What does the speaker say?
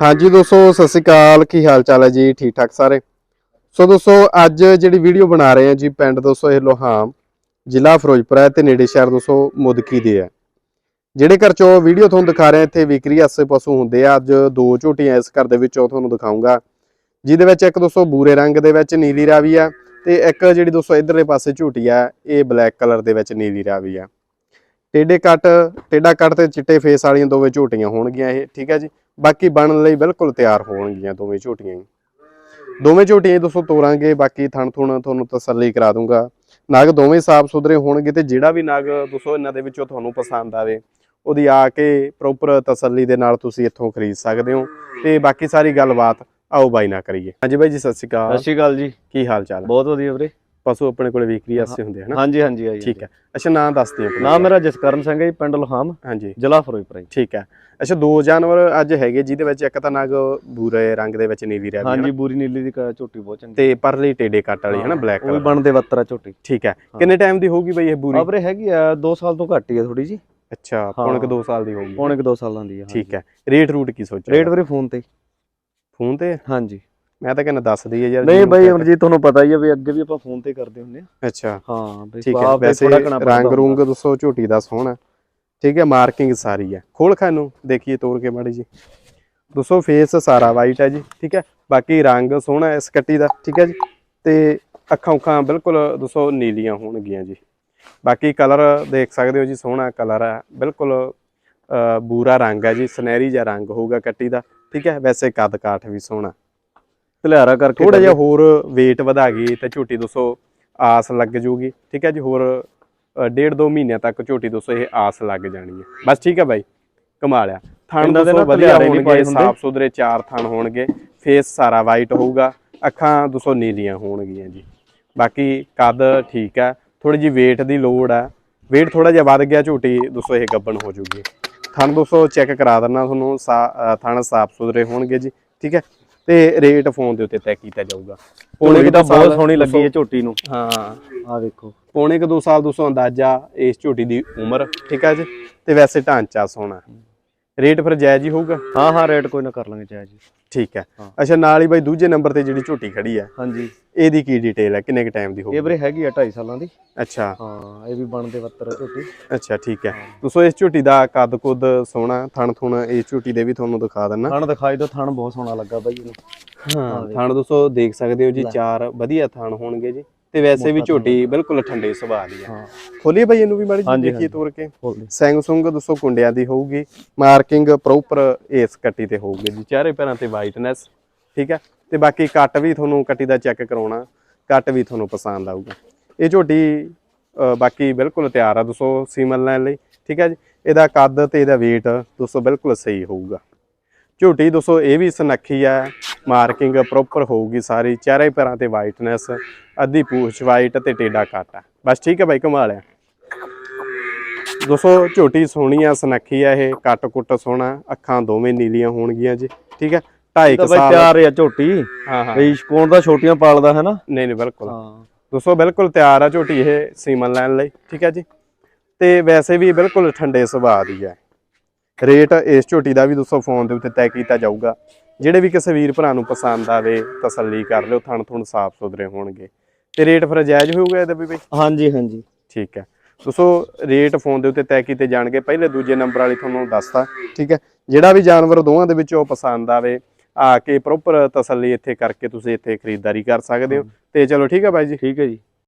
ਹਾਂਜੀ ਦੋਸਤੋ, ਸਤਿ ਸ਼੍ਰੀ ਅਕਾਲ। ਕੀ ਹਾਲ ਚਾਲ ਹੈ ਜੀ? ਠੀਕ ਠਾਕ ਸਾਰੇ? ਸੋ ਦੋਸਤੋ, ਅੱਜ ਜਿਹੜੀ ਵੀਡੀਓ ਬਣਾ ਰਹੇ ਹਾਂ ਜੀ ਪਿੰਡ ਦੋਸਤੋ, ਇਹ ਲੋਹਾਮ, ਜ਼ਿਲ੍ਹਾ ਫਿਰੋਜ਼ਪੁਰ ਹੈ ਤੇ ਨੇੜੇ ਸ਼ਹਿਰ ਦੋਸਤੋ, ਮੁਦਕੀ ਦੇ ਹੈ। ਜਿਹੜੇ ਘਰ ਚੋਂ ਵੀਡੀਓ ਤੁਹਾਨੂੰ ਦਿਖਾ ਰਹੇ ਇੱਥੇ ਵਿਕਰੀ ਆਸੇ ਪਸ਼ੂ ਹੁੰਦੇ ਆ। ਅੱਜ ਦੋ ਝੋਟੀਆਂ ਇਸ ਘਰ ਦੇ ਵਿੱਚੋਂ ਤੁਹਾਨੂੰ ਦਿਖਾਉਂਗਾ, ਜਿਹਦੇ ਵਿੱਚ ਇੱਕ ਦੋਸਤੋ ਬੂਰੇ ਰੰਗ ਦੇ ਵਿੱਚ ਨੀਲੀ ਰਾਵੀ ਆ ਤੇ ਇੱਕ ਜਿਹੜੀ ਦੋਸਤੋ ਇਧਰਲੇ ਪਾਸੇ ਝੋਟੀ ਆ, ਇਹ ਬਲੈਕ ਕਲਰ ਦੇ ਵਿੱਚ ਨੀਲੀ ਰਾਵੀ ਆ। ਟੇਡੇ ਕੱਟ ਟੇਡਾ ਕੱਟ ਤੇ ਚਿੱਟੇ ਫੇਸ ਵਾਲੀਆਂ ਦੋਵੇਂ ਝੋਟੀਆਂ ਹੋਣਗੀਆਂ ਇਹ, ਠੀਕ ਹੈ ਜੀ? ਬਾਕੀ ਬਣਨ ਲਈ ਬਿਲਕੁਲ ਤਿਆਰ ਹੋਣਗੀਆਂ ਦੋਵੇਂ ਝੋਟੀਆਂ ਹੀ। ਦੋਵੇਂ ਝੋਟੀਆਂ ਦੋਸਤੋ ਤੋਰਾਂਗੇ ਬਾਕੀ ਥਣ ਥੁਣ ਤੁਹਾਨੂੰ ਤਸੱਲੀ ਕਰਾ ਦੂੰਗਾ। ਨਗ ਦੋਵੇਂ ਸਾਫ਼ ਸੁਥਰੇ ਹੋਣਗੇ ਤੇ ਜਿਹੜਾ ਵੀ ਨਗ ਦੋਸਤੋ ਇਹਨਾਂ ਦੇ ਵਿੱਚੋਂ ਤੁਹਾਨੂੰ ਪਸੰਦ ਆਵੇ ਉਹਦੀ ਆ ਕੇ ਪ੍ਰੋਪਰ ਤਸੱਲੀ ਦੇ ਨਾਲ ਤੁਸੀਂ ਇੱਥੋਂ ਖਰੀਦ ਸਕਦੇ ਹੋ। ਤੇ ਬਾਕੀ ਸਾਰੀ ਗੱਲਬਾਤ ਆਓ ਬਾਈ ਨਾ ਕਰੀਏ। ਹਾਂਜੀ ਬਾਈ ਜੀ ਸਤਿ ਸ਼੍ਰੀ ਸਤਿ ਅਕਾਲ ਸ਼੍ਰੀ ਅਕਾਲ ਜੀ। ਕੀ ਹਾਲ ਚਾਲ? ਹੈ ਬਹੁਤ ਵਧੀਆ ਵੀਰੇ। ਪਸ਼ੂ ਆਪਣੇ ਕੋਲੇ ਵਿਕਰੀ ਆਸੇ ਹੁੰਦੇ ਹਨਾ? ਹਾਂਜੀ ਹਾਂਜੀ ਆਈ ਠੀਕ ਹੈ। ਅੱਛਾ ਨਾਂ ਦੱਸ ਦਿਓ ਆਪਣਾ। ਨਾਮ ਮੇਰਾ ਜਸਕਰਨ ਸਿੰਘ ਹੈ ਜੀ ਪਿੰਡ ਲਹਾਮ ਹਾਂਜੀ। ਜ਼ਿਲ੍ਹਾ ਫਿਰੋਜ਼ਪੁਰ ਜੀ। ਠੀਕ ਹੈ। ਅੱਛਾ ਦੋ ਜਾਨਵਰ ਅੱਜ ਹੈਗੇ ਜਿਹਦੇ ਵਿੱਚ ਇੱਕ ਤਾਂ ਨਗ ਬੂਰੇ ਰੰਗ ਦੇ ਵਿੱਚ ਨੀਲੀ ਰਹਿ ਹਾਂਜੀ ਬੂਰੀ ਨੀਲੀ ਦੀ ਕ- ਝੋਟੀ ਬਹੁਤ ਚੰਗੀ ਤੇ ਪਰਲੀ ਟੇਡੇ ਕੱਟ ਵਾਲੀ ਹੈ ਨਾ ਬਲੈਕ ਉਹ ਕਲਰ। ਬਣਦੇ ਵੱਤਰਾ ਝੋਟੀ। ਠੀਕ ਹੈ। ਕਿੰਨੇ ਟਾਈਮ ਦੀ ਹੋਊਗੀ ਬਈ ਇਹ ਬੂਰੀ? ਆ ਵੀਰੇ ਹੈਗੀ ਆ 2 ਸਾਲ ਤੋਂ ਘੱਟ ਹੀ ਆ ਥੋੜੀ ਜੀ ਅੱਛਾ ਪੌਣੇ ਕੁ ਹਾਂ। 2 ਸਾਲ ਦੀ ਹੋਊਗੀ। ਪੌਣੇ 2 ਸਾਲਾਂ ਦੀ ਆ ਠੀਕ ਹੈ। ਰੇਟ ਰੂਟ ਕੀ ਸੋਚਿਆ? ਰੇਟ ਵੀਰੇ ਫੋਨ ਤੇ। ਫੋਨ ਤੇ? ਹਾਂਜੀ। ਮੈਂ ਤਾਂ ਕਹਿੰਦਾ ਦੱਸ ਦਈਏ ਯਾਰ ਨਹੀਂ ਬਾਈ ਅਮਰਜੀਤ ਤੁਹਾਨੂੰ ਪਤਾ ਹੀ ਆ ਵੀ ਅੱਗੇ ਵੀ ਆਪਾਂ ਫੋਨ ਤੇ ਕਰਦੇ ਹੁੰਦੇ ਆ। ਅੱਛਾ। ਹਾਂ ਬਈ ਠੀਕ ਹੈ ਵੈਸੇ ਰੰਗ। ਰੂੰਗ ਦੱਸੋ ਝੋਟੀ ਦਾ ਸੋਹਣਾ। ਠੀਕ ਹੈ ਮਾਰਕਿੰਗ ਸਾਰੀ ਹੈ ਖੋਲ ਖਾਨੂੰ ਦੇਖੀਏ ਤੋੜ ਕੇ ਮਾੜੀ ਜੀ ਦੱਸੋ ਫੇਸ ਸਾਰਾ ਵਾਈਟ ਹੈ ਜੀ ਠੀਕ ਹੈ। ਬਾਕੀ ਰੰਗ ਸੋਹਣਾ ਹੈ ਇਸ ਕੱਟੀ ਦਾ ਠੀਕ ਹੈ ਜੀ। ਤੇ ਅੱਖਾਂ ਉਖਾਂ ਬਿਲਕੁਲ ਦੱਸੋ ਨੀਲੀਆਂ ਹੋਣਗੀਆਂ ਜੀ। ਬਾਕੀ ਕਲਰ ਦੇਖ ਸਕਦੇ ਹੋ ਜੀ ਸੋਹਣਾ ਕਲਰ ਹੈ ਬਿਲਕੁਲ ਬੂਰਾ ਰੰਗ ਹੈ ਜੀ ਸੁਨਹਿਰੀ ਜਿਹਾ ਰੰਗ ਹੋਊਗਾ ਕੱਟੀ ਦਾ ਠੀਕ ਹੈ। ਵੈਸੇ ਕੱਦ ਕਾਠ ਵੀ ਸੋਹਣਾ। ਧਲਿਆਰਾ ਕਰਕੇ ਥੋੜਾ ਜਿਹਾ ਹੋਰ weight ਵਧਾ ਗਈ ਤੇ ਝੋਟੀ ਦੋਸਤੋ ਆਸ ਲੱਗ ਜੂਗੀ। ਠੀਕ ਹੈ ਜੀ ਹੋਰ ਡੇਢ ਦੋ ਮਹੀਨਿਆਂ ਤੱਕ ਝੋਟੀ ਦੋਸਤੋ ਇਹ ਆਸ ਲੱਗ ਜਾਣੀ ਹੈ। ਬਸ ਠੀਕ ਹੈ ਬਾਈ ਕਮਾ ਲਿਆ ਥਣ ਦੇ ਨਾ ਵਧੀਆ ਹੋਣਗੇ। ਸਾਫ਼ ਸੁਥਰੇ ਚਾਰ ਥਣ ਹੋਣਗੇ ਫੇਸ ਸਾਰਾ ਵਾਈਟ ਹੋਊਗਾ ਅੱਖਾਂ ਦੋਸਤੋ ਨੀਲੀਆਂ ਹੋਣਗੀਆਂ ਜੀ। ਬਾਕੀ ਕੱਦ ਠੀਕ ਹੈ ਥੋੜੀ ਜੀ weight ਦੀ ਲੋੜ ਹੈ। weight ਥੋੜਾ ਜਿਹਾ ਵੱਧ ਗਿਆ ਝੋਟੀ ਦੋਸਤੋ ਇਹ ਗੱਬਣ ਹੋ ਜੂਗੀ। ਥਣ ਦੋਸਤੋ ਚੈੱਕ ਕਰਾ ਦਿੰਨਾ ਤੁਹਾਨੂੰ ਥਣ ਸਾਫ਼ ਸੁਥਰੇ ਹੋਣਗੇ ਜੀ। ਠੀਕ ਹੈ ਤੇ ਰੇਟ ਫੋਨ ਦੇ ਉੱਤੇ ਤੈਅ ਕੀਤਾ ਜਾਊਗਾ। ਪੌਣੇ ਕੁ ਤਾਂ ਬਹੁਤ ਸੋਹਣੀ ਲੱਗੀ ਹੈ ਝੋਟੀ ਨੂੰ। ਹਾਂ। ਆ ਵੇਖੋ। ਪੌਣੇ ਕੁ 2 ਸਾਲ ਦੋਸਤੋ ਅੰਦਾਜ਼ਾ ਇਸ ਝੋਟੀ ਦੀ ਉਮਰ ਠੀਕ ਹੈ ਜੀ? ਤੇ ਵੈਸੇ ਢਾਂਚਾ ਸੋਹਣਾ। ਰੇਟ ਫਿਰ ਜਾਇਜ਼ ਹੀ ਹੋਊਗਾ? ਹਾਂ ਹਾਂ ਰੇਟ ਕੋਈ ਨਾ ਕਰ ਲਾਂਗੇ ਚਾਹ ਜੀ ਠੀਕ ਹੈ। ਹਾਂ। ਅੱਛਾ ਨਾਲ ਹੀ ਬਾਈ ਦੂਜੇ ਨੰਬਰ ਤੇ ਜਿਹੜੀ ਝੋਟੀ ਖੜੀ ਹੈ ਹਾਂਜੀ। ਇਹਦੀ ਕੀ ਡਿਟੇਲ ਹੈ? ਕਿੰਨੇ ਕ ਟਾਈਮ ਦੀ ਇਹ ਹੋਊਗੀ ਵੀਰੇ ਹੈਗੀ ਆ 2.5 ਸਾਲਾਂ ਦੀ। ਅੱਛਾ। ਹਾਂ ਇਹ ਵੀ ਬਣਦੇ ਵੱਤਰਾ ਝੋਟੀ। ਅੱਛਾ ਠੀਕ ਹੈ। ਦੋਸਤੋ ਇਸ ਝੋਟੀ ਦਾ ਕੱਦ ਕੁੱਦ ਸੋਹਣਾ ਥਣ ਥੁਣ ਇਸ ਝੋਟੀ ਦੇ ਵੀ ਤੁਹਾਨੂੰ ਦਿਖਾ ਦਿੰਨਾ। ਥਣ ਦਿਖਾਈ ਦੋ ਥਣ ਬਹੁਤ ਸੋਹਣਾ ਲੱਗਾ ਬਾਈ ਇਹਨੂੰ। ਹਾਂ ਥਣ ਦੋਸਤੋ ਦੇਖ ਸਕਦੇ ਹੋ ਜੀ। ਚਾਰ ਵਧੀਆ ਥਣ ਹੋਣਗੇ ਜੀ। ਤੇ ਵੈਸੇ ਵੀ ਝੋਟੀ ਬਿਲਕੁਲ ਠੰਡੇ ਸੁਭਾਅ ਦੀ ਹੈ। ਖੋਲੀ ਬਾਈ ਇਹਨੂੰ ਵੀ ਮਾੜੀ ਜਿਹੀ ਦੇਖੀਏ। ਤੋੜ ਕੇ। ਸੈਂਗ ਸੁੰਗ ਦੋਸਤੋ ਕੁੰਡਿਆਂ ਦੀ ਹੋਊਗੀ। ਮਾਰਕਿੰਗ ਪ੍ਰੋਪਰ ਇਸ ਕੱਟੀ ਤੇ ਹੋਊਗੀ ਜੀ। ਚਾਰੇ ਪੈਰਾਂ ਤੇ ਵਾਈਟਨੈਸ ਠੀਕ ਹੈ। ਤੇ ਬਾਕੀ ਕੱਟ ਵੀ ਤੁਹਾਨੂੰ ਕੱਟੀ ਦਾ ਚੈੱਕ ਕਰਾਉਣਾ। ਕੱਟ ਵੀ ਤੁਹਾਨੂੰ ਪਸੰਦ ਆਊਗਾ। ਇਹ ਝੋਟੀ ਬਾਕੀ ਬਿਲਕੁਲ ਤਿਆਰ ਆ ਦੋਸਤੋ ਸੀਮਨ ਲੈਣ ਲਈ। ਠੀਕ ਹੈ ਜੀ। ਇਹਦਾ ਕੱਦ ਤੇ ਇਹਦਾ weight ਦੋਸਤੋ ਬਿਲਕੁਲ ਸਹੀ ਹੋਊਗਾ। ਝੋਟੀ ਦੋਸਤੋ ਇਹ ਵੀ ਸੁਨੱਖੀ ਹੈ। ਮਾਰਕਿੰਗ ਪ੍ਰੋਪਰ ਹੋਊਗੀ ਸਾਰੀ ਚਾਰੇ ਪੈਰਾਂ ਤੇ ਵਾਈਟਨੈਸ ਅੱਧੀ ਪੂਛ ਵਾਈਟ ਤੇ ਟੇਡਾ ਕੱਟ ਬਸ ਠੀਕ ਹੈ ਬਾਈ ਕਮਾਲ ਆ ਦੋਸਤੋ ਝੋਟੀ ਸੋਹਣੀ ਆ ਸੁਨੱਖੀ ਆ ਇਹ ਕੱਟ ਕੁੱਟ ਸੋਹਣਾ ਅੱਖਾਂ ਦੋਵੇਂ ਨੀਲੀਆਂ ਹੋਣਗੀਆਂ ਜੀ ਠੀਕ ਹੈ? ਢਾਈ ਕੁ ਬਾਈ ਸਾਲ ਤਿਆਰ ਆ ਝੋਟੀ ਹਾਂ ਹਾਂ। ਬਈ ਸ਼ਕੂਨ ਦਾ ਛੋਟੀਆਂ ਪਾਲਦਾ ਹੈ ਨਾ। ਨਹੀਂ ਨਹੀਂ ਬਿਲਕੁਲ। ਹਾਂ। ਦੋਸਤੋ ਬਿਲਕੁਲ ਤਿਆਰ ਆ ਝੋਟੀ ਇਹ ਸੀਮਨ ਲੈਣ ਲਈ ਠੀਕ ਹੈ ਜੀ? ਤੇ ਵੈਸੇ ਵੀ ਬਿਲਕੁਲ ਠੰਡੇ ਸੁਭਾਅ ਦੀ ਹੈ। ਰੇਟ ਇਸ ਝੋਟੀ ਦਾ ਵੀ ਦੋਸਤੋ ਫੋਨ ਦੇ ਉੱਤੇ ਤੈਅ ਕੀਤਾ ਜਾਊਗਾ। ਜਿਹੜੇ ਵੀ ਕਿਸੇ ਵੀਰ ਭਰਾ ਨੂੰ ਪਸੰਦ ਆਵੇ ਤਸੱਲੀ ਕਰ ਲਿਓ ਥਣ ਥੁਣ ਸਾਫ਼ ਸੁਥਰੇ ਹੋਣਗੇ। ਤੇ ਰੇਟ ਫਿਰ ਜਾਇਜ਼ ਹੋਊਗਾ ਇਹਦਾ ਵੀ ਬਈ? ਹਾਂਜੀ ਹਾਂਜੀ। ਠੀਕ ਹੈ। ਦੋਸਤੋ ਰੇਟ ਫੋਨ ਦੇ ਉੱਤੇ ਤੈਅ ਕੀਤੇ ਜਾਣਗੇ। ਪਹਿਲੇ ਦੂਜੇ ਨੰਬਰ ਵਾਲੀ ਤੁਹਾਨੂੰ ਦੱਸਤਾ ਠੀਕ ਹੈ। ਜਿਹੜਾ ਵੀ ਜਾਨਵਰ ਦੋਵਾਂ ਦੇ ਵਿੱਚੋਂ ਪਸੰਦ ਆਵੇ ਆ ਕੇ ਪ੍ਰੋਪਰ ਤਸੱਲੀ ਇੱਥੇ ਕਰਕੇ ਤੁਸੀਂ ਇੱਥੇ ਖਰੀਦਦਾਰੀ ਕਰ ਸਕਦੇ ਹੋ। ਤੇ ਚਲੋ ਠੀਕ ਹੈ ਬਾਈ ਜੀ। ਠੀਕ ਹੈ ਜੀ।